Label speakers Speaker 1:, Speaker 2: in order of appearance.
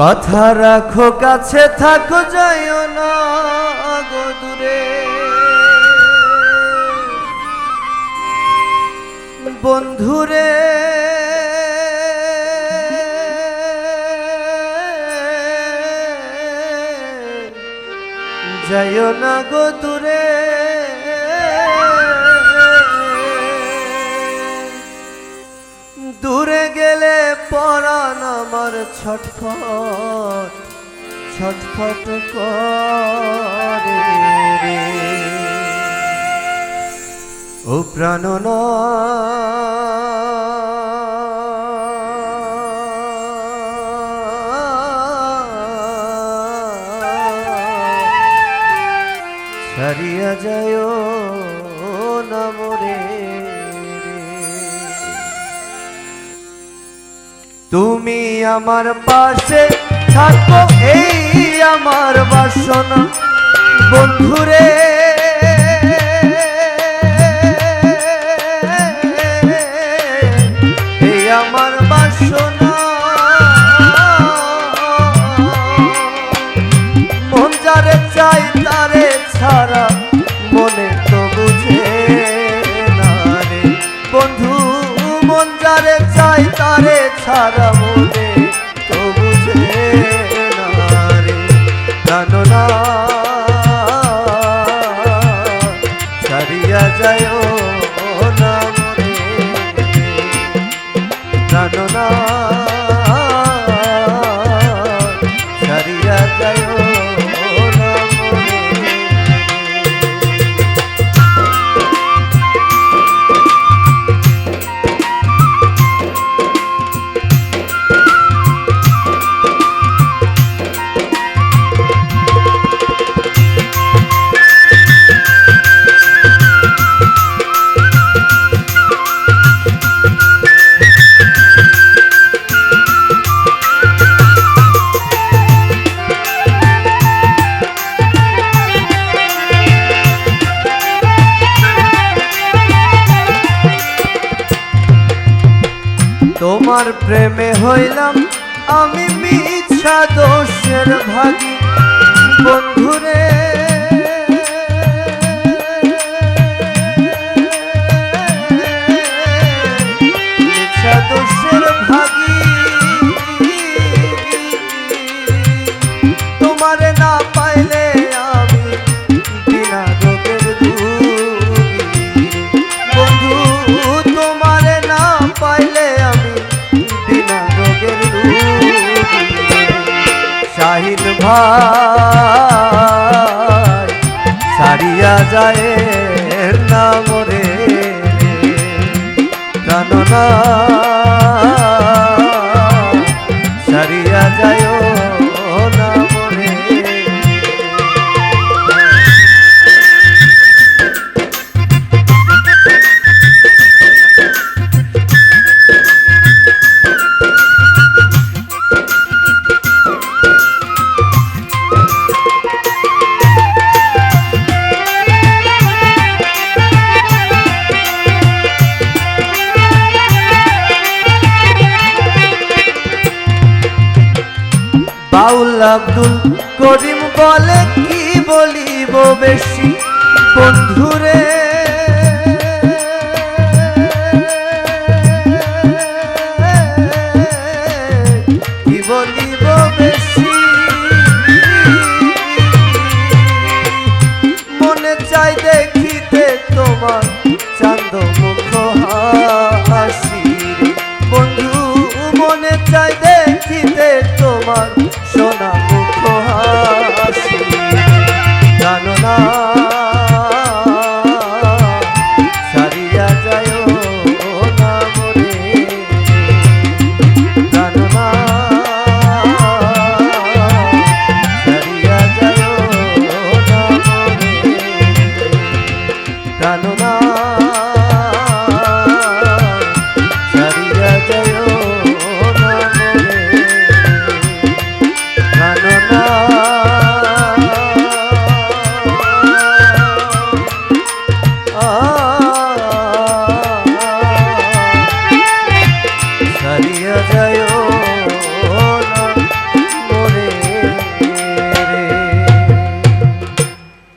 Speaker 1: কথা রাখো, কাছে থাকো, যাইও না গো দূরে। বন্ধুরে, যাইও না গো দূরে। দূরে গেলে পরাণ আমার ছটফট ছটফট করে রে। ও প্রাণনা ছাড়িয়া যায় না তুমি আমার পাশে থাকো, এই আমার বাসনা। বন্ধুরে, এই আমার বাসনা। চাই ছাড়া তো বুঝে না বন্ধু, মন যারে চাই তারে ছাড়া মনে তোমার প্রেমে হইলাম আমি মিছা দোষের ভাগী। শাহিন ভাই সারিয়া যায় না মরে জানো বাউল আব্দুল করিম বলে কি বলিব বেশি? বন্ধুরে